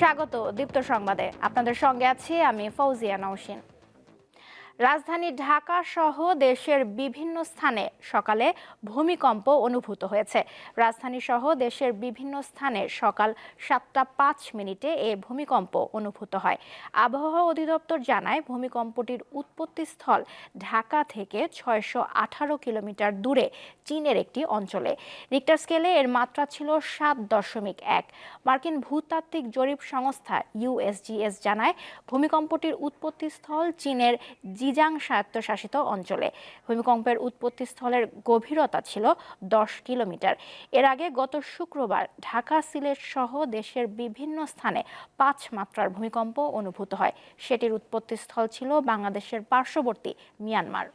স্বাগত দীপ্ত সংবাদে। আপনাদের সঙ্গে আছি আমি ফৌজিয়া নৌসিন রাজধানী ঢাকা সহ দেশের বিভিন্ন স্থানে সকালে ভূমিকম্প অনুভূত হয়েছে। রাজধানী সহ দেশের বিভিন্ন স্থানে সকাল সাতটা পাঁচ মিনিটে এ ভূমিকম্প অনুভূত হয়। আবহাওয়া অধিদপ্তর জানায়, ভূমিকম্পটির উৎপত্তিস্থল ঢাকা থেকে ছয়শো আঠারো কিলোমিটার দূরে চীনের একটি অঞ্চলে। রিক্টার স্কেলে এর মাত্রা ছিল সাত দশমিক এক। মার্কিন ভূতাত্ত্বিক জরিপ সংস্থা ইউএসজিএস জানায়, ভূমিকম্পটির উৎপত্তিস্থল চীনের জিজাং স্বায়ত্তশাসিত অঞ্চলে। ভূমিকম্পের উৎপত্তিস্থলের গভীরতা ছিল দশ কিলোমিটার। এর আগে গত শুক্রবার ঢাকা সিলেট সহ দেশের বিভিন্ন স্থানে পাঁচ মাত্রার ভূমিকম্প অনুভূত হয়। সেটির উৎপত্তিস্থল ছিল বাংলাদেশের পার্শ্ববর্তী মিয়ানমার।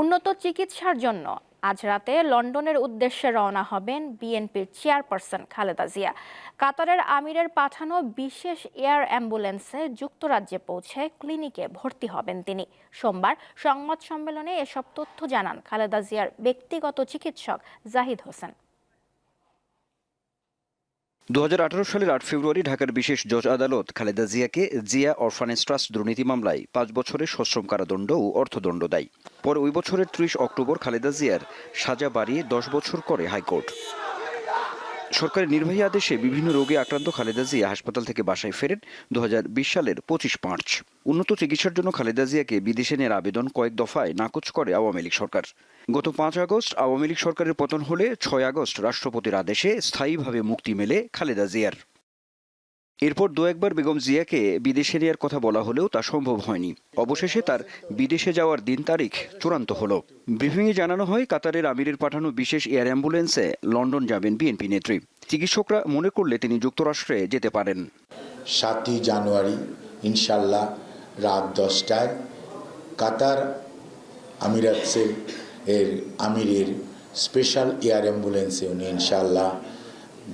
উন্নত চিকিৎসার জন্য আজ রাতে লন্ডনের উদ্দেশ্যে রওনা হবেন বিএনপির চেয়ারপারসন খালেদা জিয়া। কাতারের আমিরের পাঠানো বিশেষ এয়ার অ্যাম্বুলেন্সে যুক্তরাজ্যে পৌঁছে ক্লিনিকে ভর্তি হবেন তিনি। সোমবার সংবাদ সম্মেলনে এসব তথ্য জানান খালেদা জিয়ার ব্যক্তিগত চিকিৎসক জাহিদ হোসেন। দু হাজার আঠারো সালের আট ফেব্রুয়ারি ঢাকার বিশেষ জজ আদালত খালেদা জিয়াকে জিয়া অরফানেজ ট্রাস্ট দুর্নীতি মামলায় পাঁচ বছরের সশ্রম কারাদণ্ড ও অর্থদণ্ড দেয়। পরে ওই বছরের ত্রিশ অক্টোবর খালেদা জিয়ার সাজা বাড়িয়ে দশ বছর করে হাইকোর্ট। সরকারের নির্বাহী আদেশে বিভিন্ন রোগে আক্রান্ত খালেদা জিয়া হাসপাতাল থেকে বাসায় ফেরেন দু হাজার বিশ সালের পঁচিশ মার্চ। উন্নত চিকিৎসার জন্য খালেদা জিয়াকে বিদেশে নেওয়ার আবেদন কয়েক দফায় নাকচ করে আওয়ামী লীগ সরকার। গত পাঁচ আগস্ট আওয়ামী লীগ সরকারের পতন হলে ছয় আগস্ট রাষ্ট্রপতির আদেশে স্থায়ীভাবে মুক্তি মেলে খালেদা জিয়ার। এরপর দু একবার বেগম জিয়াকে বিদেশে নেওয়ার কথা বলা হলেও তা সম্ভব হয়নি। অবশেষে তার বিদেশে যাওয়ার দিন তারিখ চূড়ান্ত হলো। ব্রিফিংয়ে জানানো হয়, কাতারের আমিরের পাঠানো বিশেষ এয়ার অ্যাম্বুলেন্সে লন্ডন যাবেন বিএনপি নেত্রী। চিকিৎসকরা মনে করলে তিনি যুক্তরাষ্ট্রে যেতে পারেন। সাতই জানুয়ারি ইনশাল্লাহ রাত দশটায় কাতার আমিরাতসের এর আমিরের স্পেশাল এয়ার অ্যাম্বুলেন্সে উনি ইনশাল্লাহ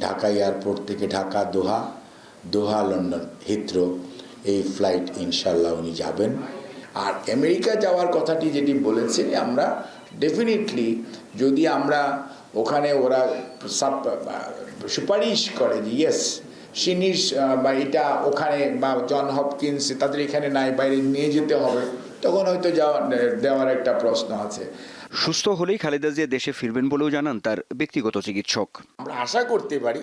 ঢাকা এয়ারপোর্ট থেকে Dhaka, Doha Doha, London Heathrow এই ফ্লাইট ইনশাল্লাহ উনি যাবেন। আর আমেরিকা যাওয়ার কথাটি যেটি বলেছে আমরা ডেফিনেটলি যদি আমরা ওখানে ওরা সাপ, সুপারিশ করে যে ইয়েস সিনিস বা এটা ওখানে বা জন হপকিন্স তাদের এখানে নাই, বাইরে নিয়ে যেতে হবে, তখন হয়তো যাওয়া দেওয়ার একটা প্রশ্ন আছে। সুস্থ হলেই খালেদা জিয়া দেশে ফিরবেন বলেও জানান তার ব্যক্তিগত চিকিৎসক। আমরা আশা করতে পারি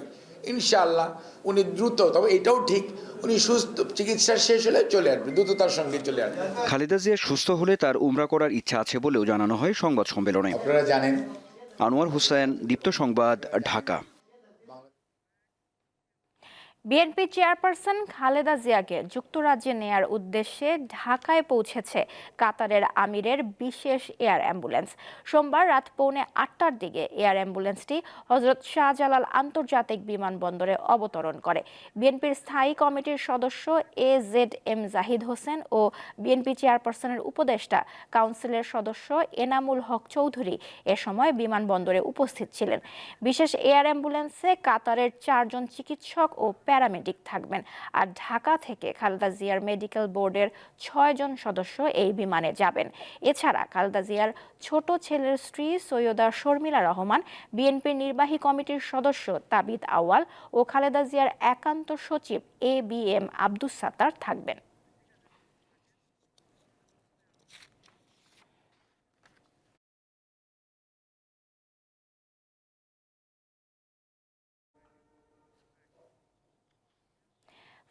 ইনশাআল্লাহ উনি দ্রুত তবে এটাও ঠিক উনি সুস্থ চিকিৎসা শেষ হলে চলে আসবে দ্রুততার সঙ্গে চলে আসবে। খালেদা জিয়া সুস্থ হলে তার উমরা করার ইচ্ছা আছে বলেও জানানো হয় সংবাদ সম্মেলনে। আপনারা জানেন আনোয়ার হোসেন দীপ্ত সংবাদ ঢাকা। বিএনপি চেয়ারপারসন খালেদা জিয়াকে যুক্তরাজ্যে নেয়ার উদ্দেশ্যে ঢাকায় পৌঁছেছে কাতারের আমিরের বিশেষ এয়ার অ্যাম্বুলেন্স। সোমবার রাত পৌনে আটটার দিকে এয়ার অ্যাম্বুলেন্সটি হজরত শাহজালাল আন্তর্জাতিক বিমানবন্দরে অবতরণ করে। বিএনপির স্থায়ী কমিটির সদস্য A Z M Zahid Hossain O BNP চেয়ারপারসনের উপদেষ্টা কাউন্সিলের সদস্য এনামুল হক চৌধুরী এ সময় বিমানবন্দরে উপস্থিত ছিলেন। বিশেষ এয়ার অ্যাম্বুলেন্সে কাতারের চারজন চিকিৎসক ও প্যারামেডিক থাকবেন। আর ঢাকা থেকে খালেদা জিয়ার মেডিকেল বোর্ডের ছয়জন সদস্য এই বিমানে যাবেন। এছাড়া খালেদা জিয়ার ছোট ছেলের স্ত্রী সৈয়দা শর্মিলা রহমান বিএনপির নির্বাহী কমিটির সদস্য তাবিদ আওয়াল ও খালেদা জিয়ার একান্ত সচিব A B M Abdus Sattar থাকবেন।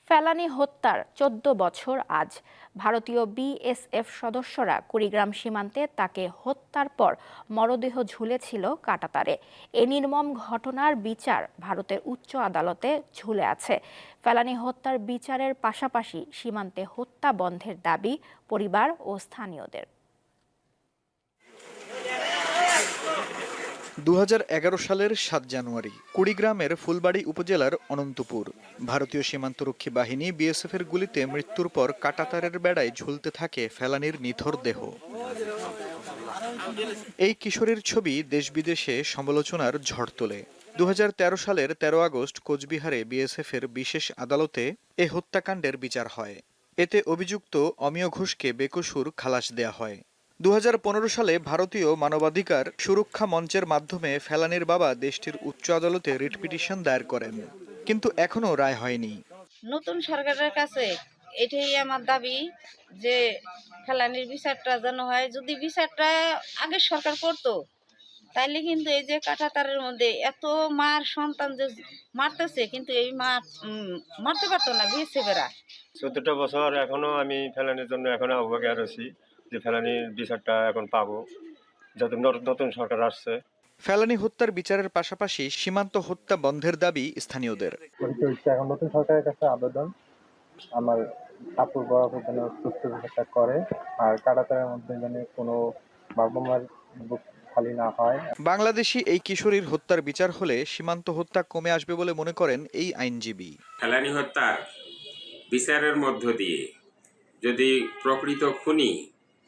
ফেলানি হত্যার চোদ্দ বছর আজ। ভারতীয় বিএসএফ সদস্যরা কুড়িগ্রাম সীমান্তে তাকে হত্যার পর মরদেহ ঝুলেছিল কাটাতারে। এ নির্মম ঘটনার বিচার ভারতের উচ্চ আদালতে ঝুলে আছে। ফেলানি হত্যার বিচারের পাশাপাশি সীমান্তে হত্যা বন্ধের দাবি পরিবার ও স্থানীয়দের। দু হাজার এগারো সালের সাত জানুয়ারি, কুড়িগ্রামের ফুলবাড়ি উপজেলার অনন্তপুর। ভারতীয় সীমান্তরক্ষী বাহিনী বিএসএফের গুলিতে মৃত্যুর পর কাটাতারের বেড়ায় ঝুলতে থাকে ফেলানির নিথর দেহ। এই কিশোরীর ছবি দেশ বিদেশে সমালোচনার ঝড় তোলে। দুহাজার তেরো সালের ১৩ আগস্ট কোচবিহারে বিএসএফের বিশেষ আদালতে এ হত্যাকাণ্ডের বিচার হয়। এতে অভিযুক্ত অমিয় ঘোষকে বেকসুর খালাস দেয়া হয়। দু হাজার পনেরো সালে ভারতীয় মানবাধিকার সুরক্ষা মঞ্চের মাধ্যমে ফেলানির বাবা দেশটির উচ্চ আদালতে রিট পিটিশন দায়ের করেন। কিন্তু এখনও রায় হয়নি। নতুন সরকারের কাছে এটাই আমার দাবি যে ফেলানির বিচারটা যেন হয়। যদি বিচারটা আগের সরকার করতো তাইলে কিন্তু এই যে কাঁটাতারের মধ্যে এত মার সন্তান যে মারতেছে কিন্তু এই মা মারতে পারতো না বেঁচে বেড়া চোদ্দটা বছর এখনও আমি ফেলানির জন্য এখনও অবজ্ঞা রয়েছি যে ফেলানির বিচারটা এখন পাবো। যত নতুন নতুন সরকার আসছে। ফেলানি হত্যার বিচারের পাশাপাশি সীমান্ত হত্যা বন্ধের দাবি স্থানীয়দের। এখন নতুন সরকারের কাছে আবেদন। আমার আপুর বরাবর যেন সুস্থ বিচারটা করে। আর কাটাতারের মধ্যে যেন কোনো বাবা মার খালি না হয়। বাংলাদেশি এই কিশোরীর হত্যার বিচার হলে সীমান্ত হত্যা কমে আসবে বলে মনে করেন এই আইনজীবী। ফেলানি হত্যার বিচারের মধ্য দিয়ে যদি প্রকৃত খুনি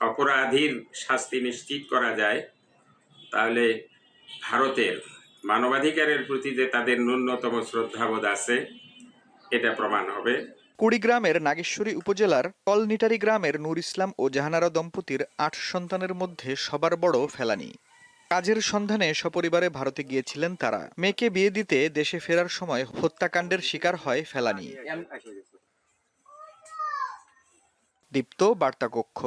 অপরাধীর শাস্তি নিশ্চিত করা যায়, তাহলে ভারতের মানবাধিকারের প্রতি যে তাদের ন্যূনতম শ্রদ্ধাবোধ আছে, এটা প্রমাণ হবে। কুড়িগ্রামের নাগেশ্বরী উপজেলার কলনিটারি গ্রামের নূর ইসলাম ও জাহানারা দম্পতির আট সন্তানের মধ্যে সবার বড় ফেলানি। কাজের সন্ধানে সপরিবারে ভারতে গিয়েছিলেন তারা। মেয়েকে বিয়ে দিতে দেশে ফেরার সময় হত্যাকাণ্ডের শিকার হয় ফেলানি। দীপ্ত বার্তা কক্ষ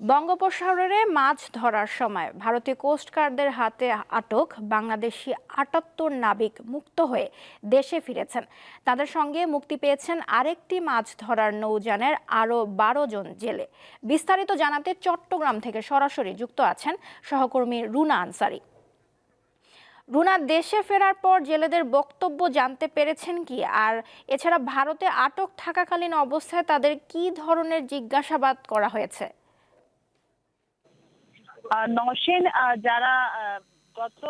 বঙ্গোপসাগরে মাছ ধরার সময় ভারতীয় কোস্টগার্ডদের হাতে আটক বাংলাদেশি আটাত্তর নাবিক মুক্ত হয়ে দেশে ফিরেছেন। তাদের সঙ্গে মুক্তি পেয়েছেন আরেকটি মাছ ধরার নৌযানের আরও বারো জন জেলে। বিস্তারিত জানাতে চট্টগ্রাম থেকে সরাসরি যুক্ত আছেন সহকর্মী রুনা আনসারি। রুনা, দেশে ফেরার পর জেলেদের বক্তব্য জানতে পেরেছেন কি? আর এছাড়া ভারতে আটক থাকাকালীন অবস্থায় তাদের কি ধরনের জিজ্ঞাসাবাদ করা হয়েছে? নওশিন যারা গত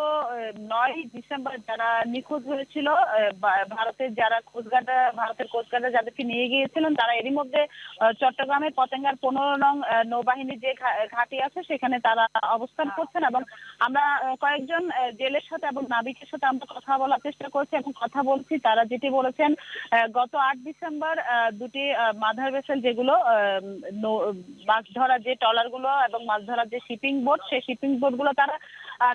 নয় ডিসেম্বর যারা নিখোঁজ হয়েছিল ভারতের যারা কোস্টগার্ড ভারতের কোস্টগার্ডে যাদেরকে নিয়ে গিয়েছিলেন, তারা এরই মধ্যে চট্টগ্রামের পতেঙ্গার পনেরো নং নৌবাহিনীর যে ঘাঁটি আছে, সেখানে তারা অবস্থান করছেন এবং আমরা কয়েকজন জেলের সাথে এবং নাবিকের সাথে আমরা কথা বলার চেষ্টা করছি এবং কথা বলছি। তারা যেটি বলেছেন গত আট ডিসেম্বর দুটি মাদার ভেসেল যেগুলো মাছ ধরার যে ট্রলারগুলো এবং মাছ ধরার যে শিপিং বোট, সেই শিপিং বোটগুলো তারা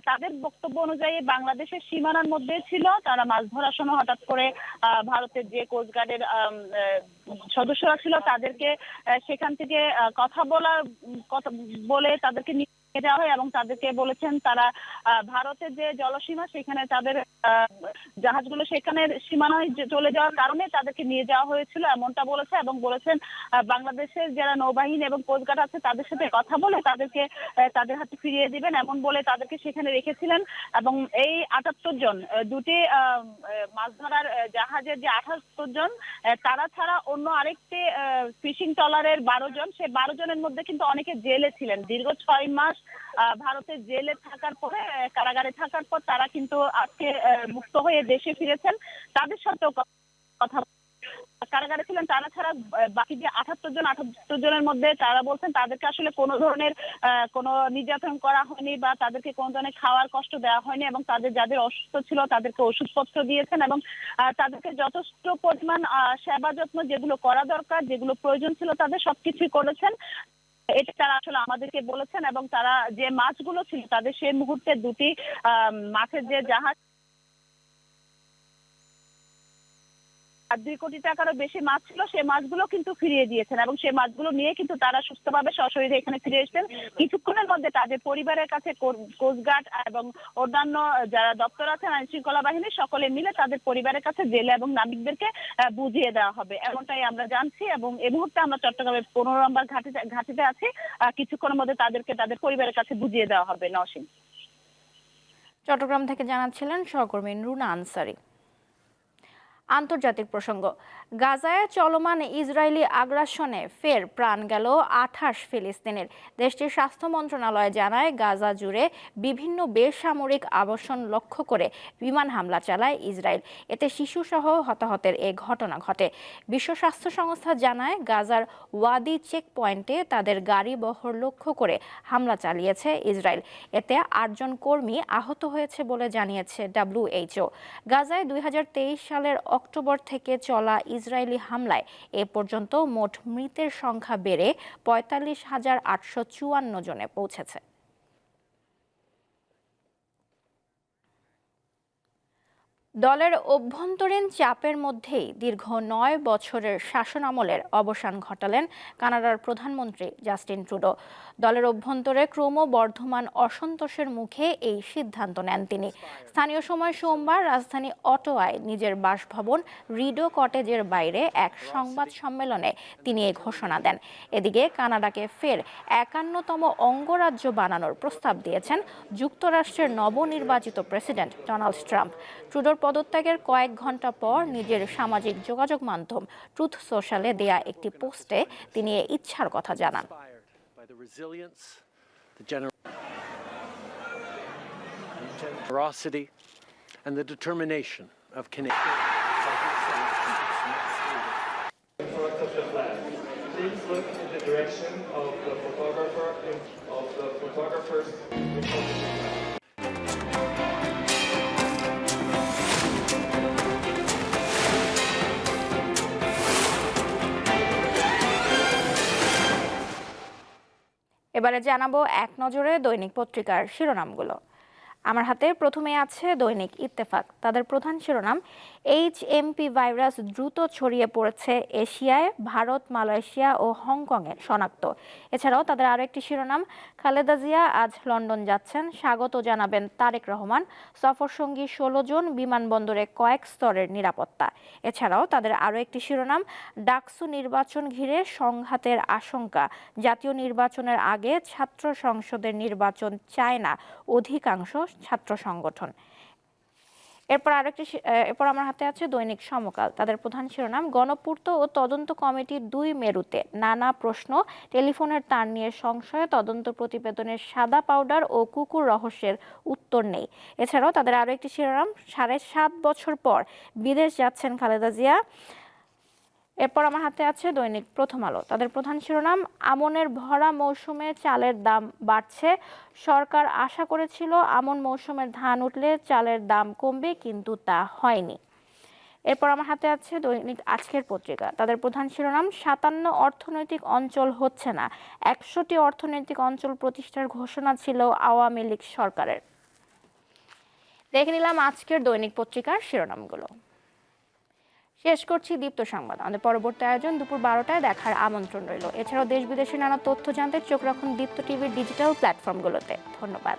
তাদের বক্তব্য অনুযায়ী বাংলাদেশের সীমানার মধ্যে ছিল। তারা মাছ ধরার সময় হঠাৎ করে ভারতের যে কোস্টগার্ডের সদস্যরা ছিল তাদেরকে সেখান থেকে কথা বলার কথা বলে তাদেরকে যাওয়া হয় এবং তাদেরকে বলেছেন তারা ভারতের যে জলসীমা, সেখানে তাদের জাহাজগুলো সেখানে সীমানায় চলে যাওয়ার কারণে তাদেরকে নিয়ে যাওয়া হয়েছিল, এমনটা বলেছে এবং বলেছেন বাংলাদেশের যারা নৌবাহিনী এবং কোস্টগার্ড আছে তাদের সাথে কথা বলে তাদেরকে তাদের হাতে ফিরিয়ে দিবেন, এমন বলে তাদেরকে সেখানে রেখেছিলেন এবং এই আটাত্তর জন দুটি মাছ ধরার জাহাজের যে আঠাত্তর জন তারা ছাড়া অন্য আরেকটি ফিশিং ট্রলারের বারো জন, সে বারো জনের মধ্যে কিন্তু অনেকে জেলে ছিলেন। দীর্ঘ ছয় মাস ভারতে জেলে থাকার পরে, কারাগারে থাকার পর তারা কিন্তু আজকে মুক্ত হয়ে দেশে ফিরেছেন। তাদের সাথেও কথা কারাগারে ছিলেন তারা ছাড়া বাকি যে আঠাত্তর জন, আঠাত্তর জনের মধ্যে তারা বলছেন তাদেরকে আসলে কোনো ধরনের কোনো নির্যাতন করা হয়নি বা তাদেরকে কোনো ধরনের খাওয়ার কষ্ট দেওয়া হয়নি এবং তাদের যাদের অসুস্থ ছিল তাদেরকে ওষুধপত্র দিয়েছেন এবং তাদেরকে যথেষ্ট পরিমাণ সেবা যত্ন যেগুলো করা দরকার, যেগুলো প্রয়োজন ছিল তাদের সবকিছুই করেছেন। এটা তারা আসলে আমাদেরকে বলেছেন এবং তারা যে মাছগুলো ছিল, তাদের সেই মুহূর্তে দুটি মাছের যে জাহাজ আর দুই কোটি টাকারও বেশি মাছ ছিল, সে মাছগুলো কিন্তু ফিরিয়ে দিয়েছেন এবং সেই মাছগুলো নিয়ে কিন্তু তারা সুস্থভাবে সশরীরে এখানে ফিরে এসেছেন। কিছুক্ষণের মধ্যে তাদের পরিবারের কাছে কোস্টগার্ড এবং অন্যান্য যারা দপ্তর আছেন আইন শৃঙ্খলা বাহিনী, সকলে মিলে তাদের পরিবারের কাছে জেলে এবং নাবিকদেরকে বুঝিয়ে দেওয়া হবে। এমনটাই আমরা জানছি এবং এই মুহূর্তে আমরা চট্টগ্রামের পনেরো নম্বর ঘাটিতে ঘাটিতে আছি। কিছুক্ষণের মধ্যে তাদেরকে তাদের পরিবারের কাছে বুঝিয়ে দেওয়া হবে। নওশিন। চট্টগ্রাম থেকে জানাচ্ছিলেন সহকর্মী রুনা আনসারি। আন্তর্জাতিক প্রসঙ্গ। গাজায় চলমান ইসরায়েলি আগ্রাসনে ফের প্রাণ গেল আঠাশ ফিলিস্তিনের। দেশটির স্বাস্থ্য মন্ত্রণালয় জানায়, গাজা জুড়ে বিভিন্ন বেসামরিক আবাসন লক্ষ্য করে বিমান হামলা চালায় ইসরায়েল। এতে শিশুসহ হতাহতের এ ঘটনা ঘটে। বিশ্ব স্বাস্থ্য সংস্থা জানায়, গাজার ওয়াদি চেক পয়েন্টে তাদের গাড়ি বহর লক্ষ্য করে হামলা চালিয়েছে ইসরায়েল। এতে আটজন কর্মী আহত হয়েছে বলে জানিয়েছে ডাব্লিউএইচও গাজায় দুই হাজার তেইশ সালের অক্টোবর থেকে চলা ইসরায়েলি হামলায় এ পর্যন্ত মোট মৃতের সংখ্যা বেড়ে পঁয়তাল্লিশ হাজার আটশো চুয়ান্ন জনে পৌঁছেছে। দলের অভ্যন্তরীণ চাপের মধ্যেই দীর্ঘ নয় বছরের শাসনামলের অবসান ঘটালেন কানাডার প্রধানমন্ত্রী জাস্টিন ট্রুডো। দলের অভ্যন্তরে ক্রমবর্ধমান অসন্তোষের মুখে এই সিদ্ধান্ত নেন তিনি। স্থানীয় সময় সোমবার রাজধানী অটোয়ায় নিজের বাসভবন রিডো কটেজের বাইরে এক সংবাদ সম্মেলনে তিনি এ ঘোষণা দেন। এদিকে কানাডাকে ফের একান্নতম অঙ্গরাজ্য বানানোর প্রস্তাব দিয়েছেন যুক্তরাষ্ট্রের নবনির্বাচিত প্রেসিডেন্ট ডোনাল্ড ট্রাম্প। ট্রুডোর পদত্যাগের কয়েক ঘণ্টা পর নিজের সামাজিক যোগাযোগ মাধ্যম ট্রুথ সোশ্যালে দেয়া একটি পোস্টে তিনি এ ইচ্ছার কথা জানান। Direction of the এবারে জানাব এক নজরে দৈনিক পত্রিকার শিরোনামগুলো। আমার হাতে প্রথমে আছে দৈনিক ইত্তেফাক। তাদের প্রধান শিরোনাম এইচ এমপি ভাইরাস দ্রুত ছড়িয়ে পড়েছে এশিয়ায়, ভারত, মালয়েশিয়া ও হংকংয়ে শনাক্ত। এছাড়াও তাদের আরও একটি শিরোনাম, খালেদা জিয়া আজ লন্ডন যাচ্ছেন। স্বাগত জানাবেন তারেক রহমান। সফরসঙ্গী ষোলো জন বিমানবন্দরে কয়েক স্তরের নিরাপত্তা। এছাড়াও তাদের আরও একটি শিরোনাম, ডাকসু নির্বাচন ঘিরে সংঘাতের আশঙ্কা। জাতীয় নির্বাচনের আগে ছাত্র সংসদের নির্বাচন চায় না অধিকাংশ ছাত্র সংগঠন। এরপর আরেকটি এরপর আমার হাতে আছে দৈনিক সমকাল। তাদের প্রধান শিরোনাম, গণপূর্ত ও তদন্ত কমিটির দুই মেরুতে নানা প্রশ্ন, টেলিফোনের তার নিয়ে সংশয়ে, তদন্ত প্রতিবেদনের সাদা পাউডার ও কুকুর রহস্যের উত্তর নেই। এছাড়াও তাদের আরও একটি শিরোনাম, সাড়ে সাত বছর পর বিদেশ যাচ্ছেন খালেদা জিয়া। এরপর আমার হাতে আছে দৈনিক প্রথম আলো। তাদের প্রধান শিরোনাম, আমনের ভরা মৌসুমে চালের দাম বাড়ছে। সরকার আশা করেছিল আমন মৌসুমের ধান উঠলে চালের দাম কমবে, কিন্তু তা হয়নি। এরপর আমার হাতে আছে দৈনিক আজকের পত্রিকা। তাদের প্রধান শিরোনাম, সাতান্ন অর্থনৈতিক অঞ্চল হচ্ছে না। একশোটি অর্থনৈতিক অঞ্চল প্রতিষ্ঠার ঘোষণা ছিল আওয়ামী লীগ সরকারের। দেখে নিলাম আজকের দৈনিক পত্রিকার শিরোনামগুলো। শেষ করছি দীপ্ত সংবাদ। আমাদের পরবর্তী আয়োজন দুপুর বারোটায় দেখার আমন্ত্রণ রইল। এছাড়াও দেশ বিদেশের নানা তথ্য জানতে চোখ রাখুন দীপ্ত টিভির ডিজিটাল প্ল্যাটফর্মগুলোতে ধন্যবাদ।